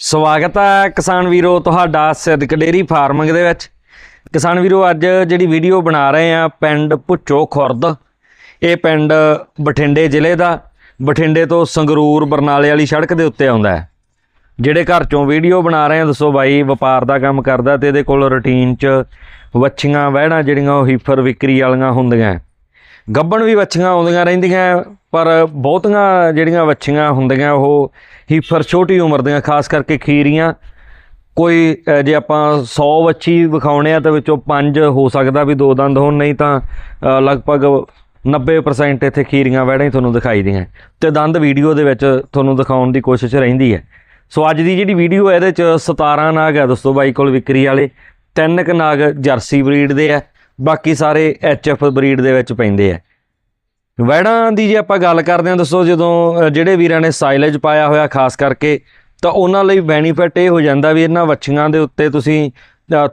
ਸਵਾਗਤ ਹੈ ਕਿਸਾਨ ਵੀਰੋ ਤੁਹਾਡਾ ਸਿੱਧਕ ਡੇਰੀ ਫਾਰਮਿੰਗ ਦੇ ਵਿੱਚ। ਕਿਸਾਨ ਵੀਰੋ, ਅੱਜ ਜਿਹੜੀ ਵੀਡੀਓ ਬਣਾ ਰਹੇ ਆ ਪਿੰਡ ਭੁੱਚੋ ਖੁਰਦ। ਇਹ ਪਿੰਡ ਬਠਿੰਡੇ ਜ਼ਿਲ੍ਹੇ ਦਾ, ਬਠਿੰਡੇ ਤੋਂ ਸੰਗਰੂਰ ਬਰਨਾਲੇ ਵਾਲੀ ਸੜਕ ਦੇ ਉੱਤੇ ਆਉਂਦਾ ਹੈ। ਜਿਹੜੇ ਘਰ ਚੋਂ ਵੀਡੀਓ ਬਣਾ ਰਹੇ ਆ ਦੱਸੋ ਬਾਈ, ਵਪਾਰ ਦਾ ਕੰਮ ਕਰਦਾ ਤੇ ਇਹਦੇ ਕੋਲ ਰੁਟੀਨ 'ਚ ਵੱਛੀਆਂ ਵਹਿਣਾ ਜਿਹੜੀਆਂ ਉਹ ਹੀਫਰ ਵਿਕਰੀ ਵਾਲੀਆਂ ਹੁੰਦੀਆਂ ਗੱਬਣ ਵੀ ਵੱਛੀਆਂ ਆਉਂਦੀਆਂ ਰਹਿੰਦੀਆਂ, ਪਰ ਬਹੁਤੀਆਂ ਜਿਹੜੀਆਂ ਵੱਛੀਆਂ ਹੁੰਦੀਆਂ, ਉਹ ਹੀਫਰ ਛੋਟੀ ਉਮਰ ਦੀਆਂ, ਖਾਸ ਕਰਕੇ ਖੀਰੀਆਂ। ਕੋਈ ਜੇ ਆਪਾਂ 100 ਵੱਛੀ ਵਿਖਾਉਣੇ ਆ, ਤਾਂ ਵਿੱਚੋਂ 5 ਹੋ ਸਕਦਾ ਵੀ ਦੋ ਦੰਦ ਹੋਣ, ਨਹੀਂ ਤਾਂ ਲਗਭਗ 90% ਇੱਥੇ ਖੀਰੀਆਂ ਵਹਿੜਾਂ ਹੀ ਤੁਹਾਨੂੰ ਦਿਖਾਈ ਦੀਆਂ। ਤੇ ਦੰਦ ਵੀਡੀਓ ਦੇ ਵਿੱਚ ਤੁਹਾਨੂੰ ਦਿਖਾਉਣ ਦੀ ਕੋਸ਼ਿਸ਼ ਰਹਿੰਦੀ ਹੈ। ਸੋ ਅੱਜ ਦੀ ਜਿਹੜੀ ਵੀਡੀਓ ਹੈ, ਇਹਦੇ ਚ 17 ਨਾਗ ਹੈ ਦੋਸਤੋ, ਬਾਈ ਕੋਲ ਵਿਕਰੀ ਵਾਲੇ। ਤਿੰਨ ਕ ਨਾਗ ਜਰਸੀ ਬਰੀਡ ਦੇ ਆ। ਬਾਕੀ ਸਾਰੇ ਐਚਐਫ ਬਰੀਡ ਦੇ ਵਿੱਚ ਪੈਂਦੇ ਆ। ਵੈੜਾਂ ਦੀ ਜੇ ਆਪਾਂ ਗੱਲ ਕਰਦੇ ਹਾਂ, ਦੱਸੋ ਜਦੋਂ ਜਿਹੜੇ ਵੀਰਾਂ ਨੇ ਸਾਈਲੇਜ ਪਾਇਆ ਹੋਇਆ, ਖਾਸ ਕਰਕੇ, ਤਾਂ ਉਹਨਾਂ ਲਈ ਬੈਨੀਫਿਟ ਇਹ ਹੋ ਜਾਂਦਾ ਵੀ ਇਹਨਾਂ ਵੱਛੀਆਂ ਦੇ ਉੱਤੇ ਤੁਸੀਂ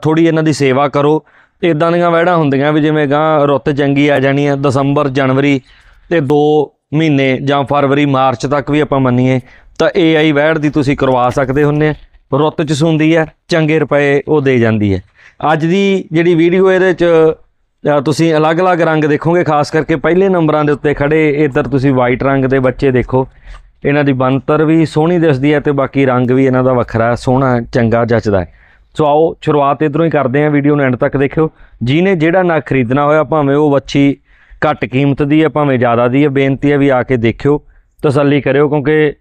ਥੋੜੀ ਇਹਨਾਂ ਦੀ ਸੇਵਾ ਕਰੋ। ਇਦਾਂ ਦੀਆਂ ਵੈੜਾਂ ਹੁੰਦੀਆਂ ਵੀ ਜਿਵੇਂ ਗਾਂ ਰੁੱਤ ਚੰਗੀ ਆ ਜਾਣੀ ਆ, ਦਸੰਬਰ, ਜਨਵਰੀ ਤੇ 2 ਮਹੀਨੇ ਜਾਂ ਫਰਵਰੀ, ਮਾਰਚ ਤੱਕ ਵੀ ਆਪਾਂ ਮੰਨੀਏ, ਤਾਂ ਏਆਈ ਵੈੜ ਦੀ ਤੁਸੀਂ ਕਰਵਾ ਸਕਦੇ ਹੁੰਨੇ ਆ। ਰੁੱਤ ਚ ਸੁੰਦੀ ਹੈ ਚੰਗੇ ਰੁਪਏ ਉਹ ਦੇ ਜਾਂਦੀ ਹੈ ਅੱਜ ਦੀ ਜਿਹੜੀ ਵੀਡੀਓ ਇਹਦੇ ਚ ਤੁਸੀਂ ਅਲੱਗ-ਅਲੱਗ ਰੰਗ ਦੇਖੋਗੇ, ਖਾਸ ਕਰਕੇ ਪਹਿਲੇ ਨੰਬਰਾਂ ਦੇ ਉੱਤੇ ਖੜੇ, ਇੱਧਰ ਤੁਸੀਂ ਵਾਈਟ ਰੰਗ ਦੇ ਬੱਚੇ ਦੇਖੋ। ਇਹਨਾਂ ਦੀ ਬੰਤਰ ਵੀ ਸੋਹਣੀ ਦਿਸਦੀ ਹੈ ਤੇ ਬਾਕੀ ਰੰਗ ਵੀ ਇਹਨਾਂ ਦਾ ਵੱਖਰਾ, ਸੋਹਣਾ, ਚੰਗਾ, ਜੱਚਦਾ ਹੈ। ਸੋ ਆਓ, ਸ਼ੁਰੂਆਤ ਇਧਰੋਂ ਹੀ ਕਰਦੇ ਹਾਂ, ਵੀਡੀਓ ਨੂੰ ਐਂਡ ਤੱਕ ਦੇਖਿਓ। ਜਿਹਨੇ ਜਿਹੜਾ ਨਾ ਖਰੀਦਣਾ ਹੋਇਆ, ਭਾਵੇਂ ਉਹ ਵੱਛੀ ਘੱਟ ਕੀਮਤ ਦੀ ਹੈ, ਭਾਵੇਂ ਜ਼ਿਆਦਾ ਦੀ ਹੈ, ਬੇਨਤੀ ਹੈ ਵੀ ਆ ਕੇ ਦੇਖਿਓ, ਤਸੱਲੀ ਕਰਿਓ, ਕਿਉਂਕਿ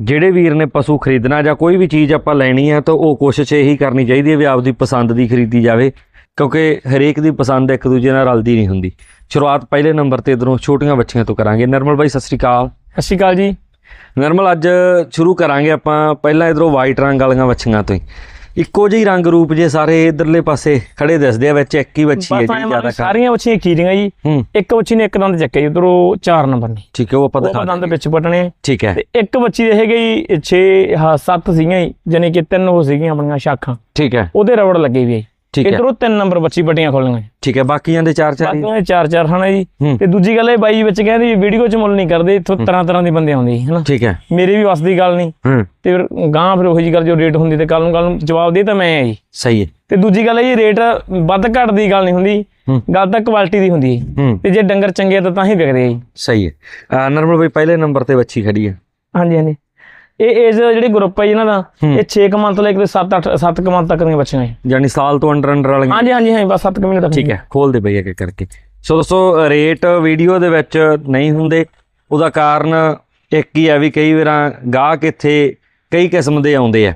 ਜਿਹੜੇ ਵੀਰ ਨੇ ਪਸ਼ੂ ਖਰੀਦਣਾ ਜਾਂ ਕੋਈ ਵੀ ਚੀਜ਼ ਆਪਾਂ ਲੈਣੀ ਹੈ ਤਾਂ ਉਹ ਕੋਸ਼ਿਸ਼ ਇਹੀ ਕਰਨੀ ਚਾਹੀਦੀ ਹੈ ਵੀ ਆਪਦੀ ਪਸੰਦ ਦੀ ਖਰੀਦੀ ਜਾਵੇ ਕਿਉਂਕਿ ਹਰੇਕ ਦੀ ਪਸੰਦ ਇੱਕ ਦੂਜੇ ਨਾਲ ਰਲਦੀ ਨਹੀਂ ਹੁੰਦੀ। ਸ਼ੁਰੂਆਤ ਪਹਿਲੇ ਨੰਬਰ ਤੇ ਇਧਰੋਂ ਛੋਟੀਆਂ ਬੱਚੀਆਂ ਤੋਂ ਕਰਾਂਗੇ। ਨਰਮਲ ਬਾਈ ਸਤਿ ਸ੍ਰੀ ਅਕਾਲ। ਸਤਿ ਸ਼੍ਰੀ ਅਕਾਲ ਜੀ। ਨਰਮਲ ਅੱਜ ਸ਼ੁਰੂ ਕਰਾਂਗੇ ਆਪਾਂ ਪਹਿਲਾਂ ਇਧਰੋਂ ਵਾਈਟ ਰੰਗ ਵਾਲੀਆਂ ਬੱਚੀਆਂ ਤੋਂ ਹੀ। ਇੱਕੋ ਜਿਹੀ ਰੰਗ ਰੂਪ ਜੇ ਸਾਰੇ ਇਧਰਲੇ ਪਾਸੇ ਖੜੇ ਦਿਸਦੇ ਆ ਵਿੱਚ ਇੱਕ ਹੀ ਬੱਚੀ ਹੈ ਐਂ ਜ਼ਿਆਦਾ ਸਾਰੀਆਂ ਬੱਚੀਆਂ ਖੀਰੀਆਂ ਜੀ। ਹੂੰ। ਇੱਕ ਬੱਚੀ ਨੇ ਇੱਕ ਦੰਦ ਚੱਕਿਆ ਜੀ ਉਧਰੋਂ ਚਾਰ ਨੰਬਰ ਨੇ। ਠੀਕ ਹੈ ਉਹ ਆਪਾਂ ਦਿਖਾ ਦੰਦ ਵਿੱਚ ਪਟਣੇ ਠੀਕ ਹੈ। ਤੇ ਇੱਕ ਬੱਚੀ ਦੇ ਹੈਗੇ ਜੀ 6 ਹਾਂ 7 ਸੀਗੀਆਂ ਜੀ ਜਾਨੀ ਕਿ ਤਿੰਨ ਉਹ ਸੀਗੀਆਂ ਆਪਣੀਆਂ ਸ਼ਾਖਾਂ। ਠੀਕ ਹੈ। ਉਹਦੇ ਰਬੜ ਲੱਗੇ ਵੀ ਆ ਜੀ। ਠੀਕ ਹੈ। ਇਧਰੋਂ ਤਿੰਨ ਨੰਬਰ ਬੱਚੀ ਪਟੀਆਂ ਖੋਲੀਆਂ ਠੀਕ ਹੈ ਬਾਕੀਆਂ ਦੇ ਚਾਰ ਚਾਰ? ਬਾਕੀਆਂ ਦੇ ਚਾਰ ਚਾਰ ਹਨ ਜੀ। ਤੇ ਦੂਜੀ ਗੱਲ ਇਹ ਬਾਈ ਵਿੱਚ ਕਹਿੰਦੇ ਵੀਡੀਓ ਚ ਮੁੱਲ ਨਹੀਂ ਕਰਦੇ ਇੱਥੋਂ ਤਰ੍ਹਾਂ ਤਰ੍ਹਾਂ ਦੇ ਬੰਦੇ ਆਉਂਦੇ ਜੀ ਹਨਾ। ਠੀਕ ਹੈ। ਮੇਰੇ ਵੀ ਵਸ ਦੀ ਗੱਲ ਨਹੀਂ। ਤੇ ਫਿਰ ਗਾਂ ਫਿਰ ਉਹੀ ਜੀ ਗੱਲ ਜੋ ਰੇਟ ਹੁੰਦੀ ਤੇ ਕੱਲ ਨੂੰ ਕੱਲ ਨੂੰ ਜਵਾਬ ਦੇ ਤਾਂ ਮੈਂ ਆ ਜੀ। ਸਹੀ ਹੈ। ਤੇ ਦੂਜੀ ਗੱਲ ਇਹ ਜੀ ਰੇਟ ਵੱਧ ਘੱਟ ਦੀ ਗੱਲ ਨਹੀਂ ਹੁੰਦੀ। ਗੱਲ ਤਾਂ ਕੁਆਲਿਟੀ ਦੀ ਹੁੰਦੀ ਹੈ। ਤੇ ਜੇ ਡੰਗਰ ਚੰਗੇ ਆ ਤਾਂ ਤਾਂ ਹੀ ਵਿਕਦੇ ਆ ਜੀ। ਸਹੀ ਹੈ। ਨਰਮਲ ਬਾਈ ਪਹਿਲੇ ਨੰਬਰ ਤੇ ਬੱਚੀ ਖੜੀ ਹੈ। ਹਾਂਜੀ ਹਾਂਜੀ। ਇਹ ਏਜ ਜਿਹੜੀ ਗਰੁੱਪ ਹੈ ਇਹਨਾਂ ਦਾ। ਇਹ 6 ਮੰਥ ਤੋਂ ਲੈ ਕੇ 7 8 7 ਮੰਥ ਤੱਕ ਦੀਆਂ ਬੱਚੀਆਂ ਹੈ ਯਾਨੀ ਸਾਲ ਤੋਂ ਅੰਡਰ ਅੰਡਰ ਵਾਲੀਆਂ? ਹਾਂਜੀ ਹਾਂਜੀ ਹਾਂ ਬਸ 7 ਮਹੀਨੇ ਤੱਕ। ਠੀਕ ਹੈ ਖੋਲ ਦੇ ਬਈ ਇੱਕ ਇੱਕ ਕਰਕੇ। ਸੋ ਦੋਸਤੋ ਰੇਟ ਵੀਡੀਓ ਦੇ ਵਿੱਚ ਨਹੀਂ ਹੁੰਦੇ। ਉਹਦਾ ਕਾਰਨ ਇੱਕ ਹੀ ਹੈ ਵੀ ਕਈ ਵਾਰਾਂ ਗਾਹਕ ਇੱਥੇ ਕਈ ਕਿਸਮ ਦੇ ਆਉਂਦੇ ਆ।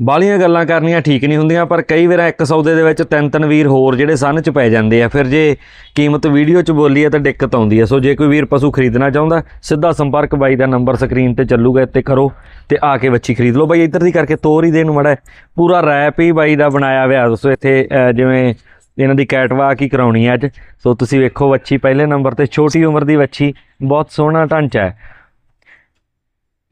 ਬਾਲੀਆਂ ਗੱਲਾਂ ਕਰਨੀਆਂ ਠੀਕ ਨਹੀਂ ਹੁੰਦੀਆਂ, ਪਰ ਕਈ ਵਾਰ ਇੱਕ ਸੌਦੇ ਦੇ ਵਿੱਚ ਤਿੰਨ ਤਿੰਨ ਵੀਰ ਹੋਰ ਜਿਹੜੇ ਸਨ ਚ ਪੈ ਜਾਂਦੇ ਆ। ਫਿਰ ਜੇ ਕੀਮਤ ਵੀਡੀਓ ਚ ਬੋਲੀ ਹੈ ਤਾਂ ਦਿੱਕਤ ਆਉਂਦੀ ਹੈ ਸੋ ਜੇ ਕੋਈ ਵੀਰ ਪਸ਼ੂ ਖਰੀਦਣਾ ਚਾਹੁੰਦਾ, ਸਿੱਧਾ ਸੰਪਰਕ ਬਾਈ ਦਾ ਨੰਬਰ ਸਕਰੀਨ ਤੇ ਚੱਲੂਗਾ, ਇੱਥੇ ਕਰੋ ਤੇ ਆ ਕੇ ਵੱਛੀ ਖਰੀਦ ਲਓ। ਬਾਈ, ਇੱਧਰ ਦੀ ਕਰਕੇ ਤੋਰ ਹੀ ਦੇਣ ਮੜਾ। ਪੂਰਾ ਰੈਪ ਹੀ ਬਾਈ ਦਾ ਬਣਾਇਆ ਹੋਇਆ। ਦੋਸਤੋ ਇੱਥੇ ਜਿਵੇਂ ਇਹਨਾਂ ਦੀ ਕੈਟਵਾਕ ਹੀ ਕਰਾਉਣੀ ਹੈ ਅੱਜ। ਸੋ ਤੁਸੀਂ ਵੇਖੋ ਵੱਛੀ, ਪਹਿਲੇ ਨੰਬਰ ਤੇ ਛੋਟੀ ਉਮਰ ਦੀ ਵੱਛੀ, ਬਹੁਤ ਸੋਹਣਾ ਢਾਂਚਾ ਹੈ।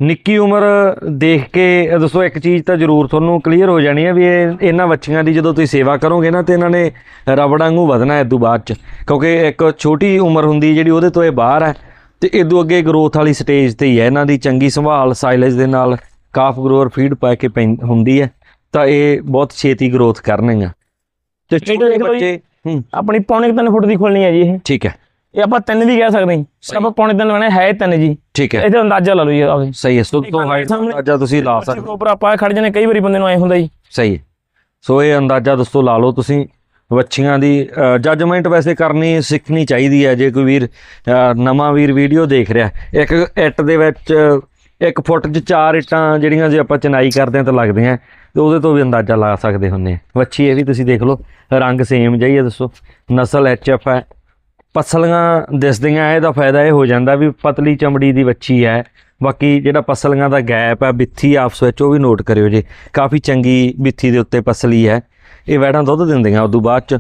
ਨਿੱਕੀ ਉਮਰ ਦੇਖ ਕੇ ਦੱਸੋ ਇੱਕ ਚੀਜ਼ ਤਾਂ ਜ਼ਰੂਰ ਤੁਹਾਨੂੰ ਕਲੀਅਰ ਹੋ ਜਾਣੀ ਹੈ ਵੀ ਇਹ ਇਹਨਾਂ ਬੱਚੀਆਂ ਦੀ ਜਦੋਂ ਤੁਸੀਂ ਸੇਵਾ ਕਰੋਗੇ ਨਾ ਤੇ ਇਹਨਾਂ ਨੇ ਰਬੜ ਵਾਂਗੂ ਵਧਣਾ ਹੈ ਤੋਂ ਬਾਅਦ ਚ। ਕਿਉਂਕਿ ਇੱਕ ਛੋਟੀ ਉਮਰ ਹੁੰਦੀ ਜਿਹੜੀ ਉਹਦੇ ਤੋਂ ਇਹ ਬਾਹਰ ਹੈ ਤੇ ਇਦੋਂ ਅੱਗੇ ਗਰੋਥ ਵਾਲੀ ਸਟੇਜ ਤੇ ਹੀ ਹੈ। ਇਹਨਾਂ ਦੀ ਚੰਗੀ ਸੰਭਾਲ ਸਾਈਲੇਜ ਦੇ ਨਾਲ ਕਾਫ ਗਰੋਅਰ ਫੀਡ ਪਾ ਕੇ ਹੁੰਦੀ ਹੈ ਤਾਂ ਇਹ ਬਹੁਤ ਛੇਤੀ ਗਰੋਥ ਕਰਨਗੀਆਂ। ਤੇ ਤਾਂ ਛੋਟੇ। ਬੱਚੇ ਆਪਣੀ ਪੌਣੇ 3 ਫੁੱਟ ਦੀ ਖੋਲਣੀ ਹੈ ਜੀ ਇਹ। ਠੀਕ ਹੈ। ਇਹ ਆਪਾਂ ਤਿੰਨ ਵੀ ਕਹਿ ਸਕਦੇ ਹਾਂ। ਆਪਾਂ ਪੌਣੇ 3 ਬਣੇ ਹੈ ਤਿੰਨ ਜੀ। ਠੀਕ ਹੈ। ਇਹਦਾ ਅੰਦਾਜ਼ਾ ਲਾ ਲਓ ਜੀ ਆਪਦੇ। ਸਹੀ ਹੈ ਸੋ ਤੋਂ ਹਾਈਟ ਅੰਦਾਜ਼ਾ ਤੁਸੀਂ ਲਾ ਸਕਦੇ। ਹੋ। ਪ੍ਰੋਪਰ ਆਪਾਂ ਖੜ ਜਾਂਦੇ ਕਈ ਵਾਰੀ ਬੰਦੇ ਨੂੰ ਐ ਹੁੰਦਾ ਜੀ। ਸਹੀ ਹੈ। ਸੋ ਇਹ ਅੰਦਾਜ਼ਾ ਦੋਸਤੋ ਲਾ ਲਓ ਤੁਸੀਂ ਵੱਛੀਆਂ ਦੀ ਜੱਜਮੈਂਟ ਵੈਸੇ ਕਰਨੀ ਸਿੱਖਣੀ ਚਾਹੀਦੀ ਹੈ ਜੇ ਕੋਈ ਵੀਰ ਨਵਾਂ ਵੀਰ ਵੀਡੀਓ ਦੇਖ ਰਿਹਾ ਇੱਕ ਇੱਟ ਦੇ ਵਿੱਚ ਇੱਕ ਫੁੱਟ 'ਚ ਚਾਰ ਇੱਟਾਂ ਜਿਹੜੀਆਂ ਜੇ ਆਪਾਂ ਚਨਾਈ ਕਰਦੇ ਹਾਂ ਤਾਂ ਲੱਗਦੀਆਂ ਤੇ ਉਹਦੇ ਤੋਂ ਵੀ ਅੰਦਾਜ਼ਾ ਲਾ ਸਕਦੇ ਹੁੰਨੇ ਆ ਵੱਛੀ ਇਹ ਵੀ ਤੁਸੀਂ ਦੇਖ ਲਓ ਰੰਗ ਸੇਮ ਜਿਹਾ ਹੀ ਹੈ ਦੱਸੋ ਨਸਲ ਐਚਐਫ ਹੈ। ਪਸਲੀਆਂ ਦਿਸਦੀਆਂ, ਇਹਦਾ ਫਾਇਦਾ ਇਹ ਹੋ ਜਾਂਦਾ ਵੀ ਪਤਲੀ ਚਮੜੀ ਦੀ ਵੱਛੀ ਹੈ। ਬਾਕੀ ਜਿਹੜਾ ਪਸਲੀਆਂ ਦਾ ਗੈਪ ਹੈ, ਬਿੱਥੀ ਆਪਸ ਵਿੱਚ ਉਹ ਵੀ ਨੋਟ ਕਰਿਓ ਜੇ। ਕਾਫੀ ਚੰਗੀ ਬਿੱਥੀ ਦੇ ਉੱਤੇ ਪਸਲੀ ਹੈ। ਇਹ ਵੈੜਾਂ ਦੁੱਧ ਦਿੰਦੀਆਂ ਉਦੋਂ ਬਾਅਦ ਚ।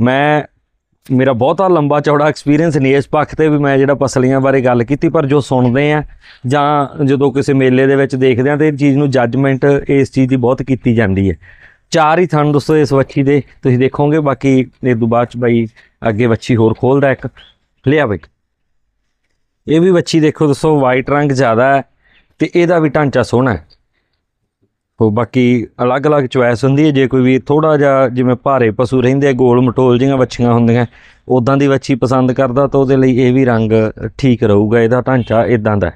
ਮੈਂ, ਮੇਰਾ ਬਹੁਤਾ ਲੰਬਾ ਚੌੜਾ ਐਕਸਪੀਰੀਅੰਸ ਨਹੀਂ, ਇਸ ਪੱਖ ਤੇ ਵੀ ਮੈਂ ਜਿਹੜਾ ਪਸਲੀਆਂ ਬਾਰੇ ਗੱਲ ਕੀਤੀ, ਪਰ ਜੋ ਸੁਣਦੇ ਆ, ਜਾਂ ਜਦੋਂ ਕਿਸੇ ਮੇਲੇ ਦੇ ਵਿੱਚ ਦੇਖਦੇ ਆ, ਤੇ ਇਹ ਚੀਜ਼ ਨੂੰ ਜੱਜਮੈਂਟ ਇਸ ਚੀਜ਼ ਦੀ ਬਹੁਤ ਕੀਤੀ ਜਾਂਦੀ ਹੈ। ਚਾਰ ਹੀ ਥਣ ਦੋਸਤੋ ਇਸ ਵੱਛੀ ਦੇ ਤੁਸੀਂ ਦੇਖੋਗੇ ਬਾਕੀ ਇਹ ਤੋਂ ਬਾਅਦ ਚ ਬਾਈ ਅੱਗੇ ਵੱਛੀ ਹੋਰ ਖੋਲਦਾ ਇੱਕ। ਲਿਆ ਬਈ। ਇਹ ਵੀ ਵੱਛੀ ਦੇਖੋ ਦੋਸਤੋ ਵਾਈਟ ਰੰਗ ਜ਼ਿਆਦਾ ਹੈ ਤੇ ਇਹਦਾ ਵੀ ਢਾਂਚਾ ਸੋਹਣਾ ਹੈ। ਉਹ ਬਾਕੀ ਅਲੱਗ-ਅਲੱਗ ਚੁਆਇਸ ਹੁੰਦੀ ਹੈ। ਜੇ ਕੋਈ ਵੀ ਥੋੜਾ ਜਿਹਾ ਜਿਵੇਂ ਭਾਰੇ ਪਸ਼ੂ ਰਹਿੰਦੇ ਆ, ਗੋਲ ਮਟੋਲ ਜਿਹੀਆਂ ਵੱਛੀਆਂ ਹੁੰਦੀਆਂ ਉਦਾਂ ਦੀ ਵੱਛੀ ਪਸੰਦ ਕਰਦਾ ਤਾਂ ਉਹਦੇ ਲਈ ਇਹ ਵੀ ਰੰਗ ਠੀਕ ਰਹੂਗਾ ਇਹਦਾ ਢਾਂਚਾ ਇਦਾਂ ਦਾ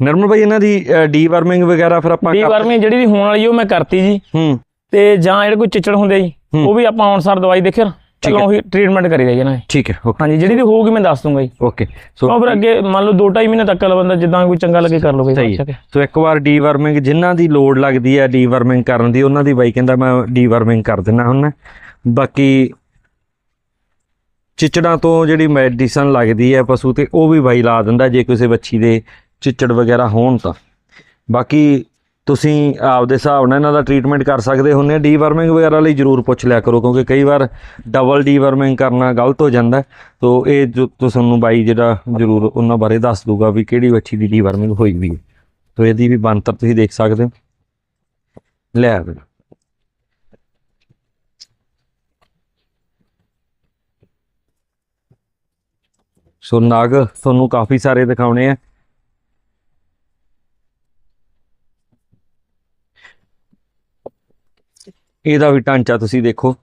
ਨਰਮਲ ਭਾਈ ਇਹਨਾਂ ਦੀ ਡੀਵਰਮਿੰਗ ਵਗੈਰਾ ਫਿਰ ਆਪਾਂ ਡੀ ਕਰ- ਵਰਮੀ ਜਿਹੜੀ ਦੀ ਹੋਣ ਵਾਲੀ ਉਹ ਮੈਂ ਕਰਤੀ ਜੀ। ਹੂੰ। ਤੇ ਜਾਂ ਜਿਹੜੇ ਕੋਈ ਚਿੱਚੜ ਹੁੰਦੇ ਜੀ ਹੂੰ। ਉਹ ਵੀ ਆਪਾਂ ਅਨੁਸਾਰ ਦਵਾਈ ਦੇਖਿਆ ਚਲੋ ਉਹੀ ਟ੍ਰੀਟਮੈਂਟ ਕਰੀ ਜਾਈਏ ਨਾ ਠੀਕ ਹੈ ਓਕੇ। ਹਾਂਜੀ ਜਿਹੜੀ ਦੀ ਹੋਊਗੀ ਮੈਂ ਦੱਸ ਦੂੰਗਾ ਜੀ। ਓਕੇ। ਸੋ ਉਹ ਫਿਰ ਅੱਗੇ ਮੰਨ ਲਓ 2.5 ਮਹੀਨੇ ਤੱਕ ਬੰਦਾ ਜਿੱਦਾਂ ਕੋਈ ਚੰਗਾ ਲੱਗੇ ਕਰ ਲਵੇ ਸਹੀ ਹੈ। ਸੋ ਇੱਕ ਵਾਰ ਡੀਵਰਮਿੰਗ ਜਿਨ੍ਹਾਂ ਦੀ ਲੋਡ ਲੱਗਦੀ ਹੈ ਡੀਵਰਮਿੰਗ ਕਰਨ ਦੀ ਉਹਨਾਂ ਦੀ ਬਾਈ ਕਹਿੰਦਾ ਮੈਂ ਡੀਵਰਮਿੰਗ ਕਰ ਦਿੰਦਾ ਹੁਣ ਬਾਕੀ ਚਿਚੜਾਂ ਤੋਂ ਜਿਹੜੀ ਮੈਡੀਸਨ ਲੱਗਦੀ ਹੈ ਪਸ਼ੂ ਤੇ ਉਹ ਵੀ ਬਾਈ ਲਾ ਦਿੰਦਾ ਜੇ ਕਿਸੇ ਬੱਚੀ ਦੇ ਚਿਚੜ ਵਗੈਰਾ ਹੋਣ ਤਾਂ। ਬਾਕੀ ਤੁਸੀਂ ਆਪਦੇ ਹਿਸਾਬ ਨਾਲ ਇਹਨਾਂ ਦਾ ਟ੍ਰੀਟਮੈਂਟ ਕਰ ਸਕਦੇ ਹੁੰਦੇ ਆ। ਡੀਵਰਮਿੰਗ ਵਗੈਰਾ ਲਈ ਜਰੂਰ ਪੁੱਛ ਲਿਆ ਕਰੋ, ਕਿਉਂਕਿ ਕਈ ਵਾਰ ਡਬਲ ਡੀਵਰਮਿੰਗ ਕਰਨਾ ਗਲਤ ਹੋ ਜਾਂਦਾ। ਹੈ। ਤੋ ਇਹ ਜੋ ਤੁਹਾਨੂੰ ਬਾਈ ਜਿਹੜਾ ਜਰੂਰ ਉਹਨਾਂ ਬਾਰੇ ਦੱਸ ਦੂਗਾ ਵੀ ਕਿਹੜੀ ਬੱਚੀ ਦੀ ਡੀਵਰਮਿੰਗ ਹੋਈ ਵੀ ਹੈ। ਤੋ ਇਹਦੀ ਵੀ ਬਣਤਰ ਤੁਸੀਂ ਦੇਖ ਸਕਦੇ ਹੋ। ਲੈ ਆ ਸੋ ਨਾਗ ਤੁਹਾਨੂੰ ਕਾਫੀ ਸਾਰੇ ਦਿਖਾਉਣੇ ਆ। ਇਹਦਾ ਵੀ ਢਾਂਚਾ ਤੁਸੀਂ ਦੇਖੋ।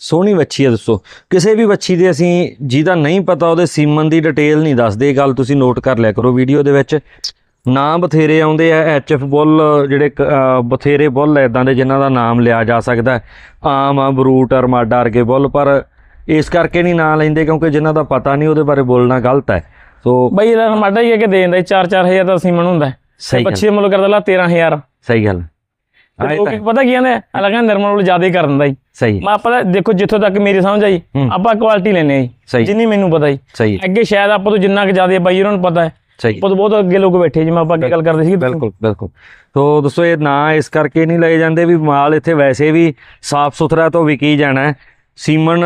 ਸੋਹਣੀ ਵੱਛੀ ਹੈ ਦੱਸੋ। ਕਿਸੇ ਵੀ ਵੱਛੀ ਦੇ ਅਸੀਂ ਜਿਹਦਾ ਨਹੀਂ ਪਤਾ ਉਹਦੇ ਸੀਮਨ ਦੀ ਡਿਟੇਲ ਨਹੀਂ ਦੱਸਦੇ। ਗੱਲ ਤੁਸੀਂ ਨੋਟ ਕਰ ਲਿਆ ਕਰੋ ਵੀਡੀਓ ਦੇ ਵਿੱਚ। ਨਾਂ ਬਥੇਰੇ ਆਉਂਦੇ ਆ ਐਚਐਫ ਬੁੱਲ ਜਿਹੜੇ ਬਥੇਰੇ ਬੁੱਲ ਇਦਾਂ ਦੇ ਜਿਨ੍ਹਾਂ ਦਾ ਨਾਮ ਲਿਆ ਜਾ ਸਕਦਾ। ਆਮ ਆ ਬਰੂਟ ਅਰਮਾਡਾ ਵਰਗੇ ਬੁੱਲ ਪਰ ਇਸ ਕਰਕੇ ਨਹੀਂ ਨਾਂ ਲੈਂਦੇ ਕਿਉਂਕਿ ਜਿਨ੍ਹਾਂ ਦਾ ਪਤਾ ਨਹੀਂ ਉਹਦੇ ਬਾਰੇ ਬੋਲਣਾ ਗਲਤ ਹੈ। ਸੋ ਬਈ ਇਹਦਾ ਮਾਡਾ ਹੀ ਹੈ ਕਿ ਦੇ ਦਿੰਦਾ 4-4000 ਦਾ ਸੀਮਨ ਹੁੰਦਾ। ਸਹੀ ਗੱਲ। ਬੱਚੇ ਦਾ ਮੁੱਲ ਕਰਦਾ ਲਾ 13000 ਸਹੀ ਗੱਲ। ਹਾਂ, ਇਹ ਉਹ ਤਾਂ ਕੀ ਪਤਾ ਕੀ ਕਹਿੰਦੇ ਅਲੱਗਾ ਨਿਰਮਲ ਨੂੰ ਜ਼ਿਆਦਾ ਹੀ ਕਰ ਦਿੰਦਾ ਜੀ। ਸਹੀ ਮੈਂ ਪਤਾ ਦੇਖੋ ਜਿੱਥੋਂ ਤੱਕ ਮੇਰੀ ਸਮਝ ਆਈ। ਆਪਾਂ ਕੁਆਲਿਟੀ ਲੈਨੇ ਆ ਜੀ ਜਿੰਨੀ ਮੈਨੂੰ ਪਤਾ ਜੀ। ਅੱਗੇ ਸ਼ਾਇਦ ਆਪਾਂ ਤੋਂ ਜਿੰਨਾ ਕਿ ਜ਼ਿਆਦਾ ਬਾਈ ਉਹਨਾਂ ਨੂੰ ਪਤਾ ਹੈ। ਸਹੀ ਆਪਾਂ ਤੋਂ ਬਹੁਤ ਅੱਗੇ ਲੋਕ ਬੈਠੇ ਜਿਵੇਂ ਆਪਾਂ ਅੱਗੇ ਗੱਲ ਕਰਦੇ ਸੀ ਬਿਲਕੁਲ ਬਿਲਕੁਲ। ਸੋ ਦੋਸਤੋ ਇਹ ਨਾਂ ਇਸ ਕਰਕੇ ਨਹੀਂ ਲਏ ਜਾਂਦੇ ਵੀ ਮਾਲ ਇੱਥੇ ਵੈਸੇ ਵੀ ਸਾਫ਼ ਸੁਥਰਾ ਤੋਂ ਵਿਕੀ ਜਾਣਾ ਹੈ। ਸੀਮਨ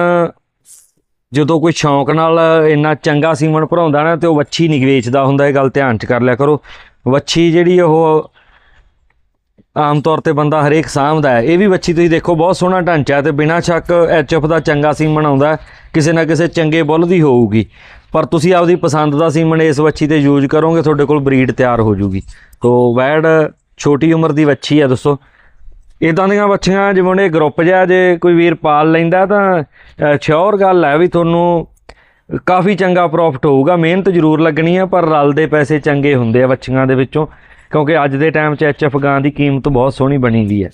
ਜਦੋਂ ਕੋਈ ਸ਼ੌਂਕ ਨਾਲ ਇੰਨਾ ਚੰਗਾ ਸੀਮਨ ਭਰਾਉਂਦਾ ਨਾ ਤੇ ਉਹ ਵੱਛੀ ਨਹੀਂ ਵੇਚਦਾ ਹੁੰਦਾ ਇਹ ਗੱਲ ਧਿਆਨ 'ਚ ਕਰ ਲਿਆ ਕਰੋ। ਵੱਛੀ ਜਿਹੜੀ ਉਹ ਆਮ ਤੌਰ ਤੇ ਬੰਦਾ ਹਰੇਕ ਸਾਂਭਦਾ ਹੈ। ਇਹ ਵੀ ਵੱਛੀ ਤੁਸੀਂ ਦੇਖੋ, ਬਹੁਤ ਸੋਹਣਾ ਢਾਂਚਾ ਹੈ ਤੇ ਬਿਨਾਂ ਸ਼ੱਕ ਐਚਐਫ ਦਾ ਚੰਗਾ ਸੀਮਨ ਆਉਂਦਾ ਕਿਸੇ ਨਾ ਕਿਸੇ ਚੰਗੇ ਬੁੱਲ ਦੀ ਹੋਊਗੀ। ਪਰ ਤੁਸੀਂ ਆਪਦੀ ਪਸੰਦ ਦਾ ਸੀਮਨ ਇਸ ਵੱਛੀ ਤੇ ਯੂਜ਼ ਕਰੋਗੇ, ਤੁਹਾਡੇ ਕੋਲ ਬਰੀਡ ਤਿਆਰ ਹੋ ਜੂਗੀ। ਤੋ ਵੈੜ ਛੋਟੀ ਉਮਰ ਦੀ ਵੱਛੀ ਹੈ ਦੋਸਤੋ। ਇਦਾਂ ਦੀਆਂ ਵੱਛੀਆਂ, ਜਿਵੇਂ ਇਹ ਗਰੁੱਪ ਜਿਹਾ, ਜੇ ਕੋਈ ਵੀਰ ਪਾਲ ਲੈਂਦਾ ਤਾਂ ਸ਼ੋਰ ਗੱਲ ਹੈ ਵੀ ਤੁਹਾਨੂੰ ਕਾਫੀ ਚੰਗਾ ਪ੍ਰੋਫਿਟ ਹੋਊਗਾ। ਮਿਹਨਤ ਜ਼ਰੂਰ ਲੱਗਣੀ ਹੈ, ਪਰ ਰਲਦੇ ਪੈਸੇ ਚੰਗੇ ਹੁੰਦੇ ਆ ਵੱਛੀਆਂ ਦੇ ਵਿੱਚੋਂ। ਕਿਉਂਕਿ ਅੱਜ ਦੇ ਟਾਈਮ 'ਚ ਐਚਐਫ ਗਾਂ ਦੀ ਕੀਮਤ ਬਹੁਤ ਸੋਹਣੀ ਬਣੀ ਵੀ ਹੈ।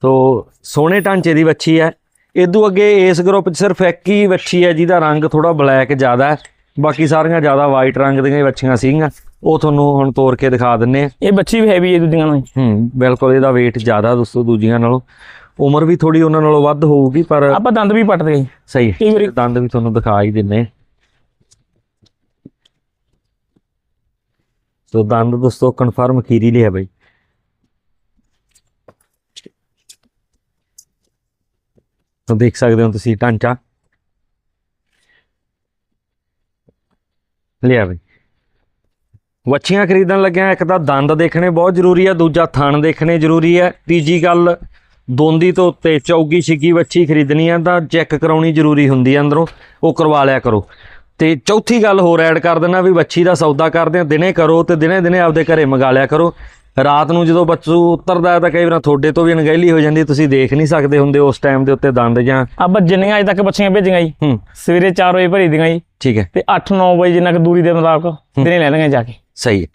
ਤੋ ਸੋਹਣੇ ਢਾਂਚੇ ਦੀ ਵੱਛੀ ਹੈ। ਇਦੋਂ ਅੱਗੇ ਇਸ ਗਰੁੱਪ 'ਚ ਸਿਰਫ ਇੱਕ ਹੀ ਵੱਛੀ ਹੈ ਜਿਹਦਾ ਰੰਗ ਥੋੜਾ ਬਲੈਕ ਜ਼ਿਆਦਾ ਹੈ। ਬਾਕੀ ਸਾਰੀਆਂ ਜ਼ਿਆਦਾ ਵਾਈਟ ਰੰਗ ਦੀਆਂ ਵੱਛੀਆਂ ਸੀਗੀਆਂ। ਉਹ ਤੁਹਾਨੂੰ ਹੁਣ ਤੋੜ ਕੇ ਦਿਖਾ ਦਿੰਨੇ ਆ ਇਹ ਬੱਚੀ ਵੀ ਹੈਵੀ ਹੈ ਦੂਜੀਆਂ ਨਾਲੋਂ। ਹੂੰ ਬਿਲਕੁਲ ਇਹਦਾ weight ਜ਼ਿਆਦਾ ਦੋਸਤੋ ਦੂਜੀਆਂ ਨਾਲੋਂ। ਉਮਰ ਵੀ ਥੋੜੀ ਉਹਨਾਂ ਨਾਲੋਂ ਵੱਧ ਹੋਊਗੀ ਪਰ ਆਪਾਂ ਦੰਦ ਵੀ ਪੱਟਦੇ ਸਹੀ ਕਈ ਵਾਰੀ- ਦੰਦ ਵੀ ਤੁਹਾਨੂੰ ਦਿਖਾ ਹੀ ਦਿੰਨੇ ਸੋ ਦੰਦ ਦੋਸਤੋ ਕਨਫਰਮ ਖੀਰੀ ਲਿਆ ਬਈ। ਤਾਂ ਦੇਖ ਸਕਦੇ ਹੋ ਤੁਸੀਂ ਢਾਂਚਾ। ਲਿਆ ਬਈ। ਵੱਛੀਆਂ ਖਰੀਦਣ ਲੱਗਿਆ, ਇੱਕ ਤਾਂ ਦੰਦ ਦੇਖਣੇ ਬਹੁਤ ਜ਼ਰੂਰੀ ਹੈ ਦੂਜਾ ਥਣ ਦੇਖਣੇ ਜ਼ਰੂਰੀ ਹੈ ਤੀਜੀ ਗੱਲ, ਦੋਂਦੀ ਤੋਂ ਉੱਤੇ ਚੌਗੀ ਛਿੱਗੀ ਵੱਛੀ ਖਰੀਦਣੀ ਆ, ਤਾਂ ਚੈੱਕ ਕਰਾਉਣੀ ਜ਼ਰੂਰੀ ਹੁੰਦੀ ਹੈ ਅੰਦਰੋਂ। ਉਹ ਕਰਵਾ ਲਿਆ ਕਰੋ। ਤੇ ਚੌਥੀ ਗੱਲ ਹੋਰ ਐਡ ਕਰ ਦੇਣਾ ਵੀ ਵੱਛੀ ਦਾ ਸੌਦਾ ਕਰਦੇ ਆ ਦਿਨੇ ਕਰੋ ਤੇ ਦਿਨੇ ਦਿਨੇ ਆਪਦੇ ਘਰੇ ਮੰਗਾ ਲਿਆ ਕਰੋ। ਰਾਤ ਨੂੰ ਜਦੋਂ ਬੱਚੂ ਉਤਰਦਾ ਤਾਂ ਕਈ ਵਾਰ ਤੁਹਾਡੇ ਤੋਂ ਵੀ ਅਣਗਹਿਲੀ ਹੋ ਜਾਂਦੀ ਤੁਸੀਂ ਦੇਖ ਨਹੀਂ ਸਕਦੇ ਹੁੰਦੇ ਉਸ ਟਾਈਮ ਦੇ ਉੱਤੇ ਦੰਦ ਜਾਂ ਆਪਾਂ ਜਿੰਨੀਆਂ ਅਜੇ ਤੱਕ ਬੱਚੀਆਂ ਭੇਜੀਆਂ ਜੀ। ਹੂੰ। ਸਵੇਰੇ 4 ਵਜੇ ਭਰੀ ਦੀਆਂ ਜੀ। ਠੀਕ ਹੈ। ਤੇ 8-9 ਵਜੇ ਜਿੰਨਾ ਕੁ ਦੂਰੀ ਦੇ ਮੁਤਾਬਕ ਦਿਨੇ ਲੈ ਲੈਣਗੇ ਜਾ ਕੇ। ਸਹੀ ਹੈ।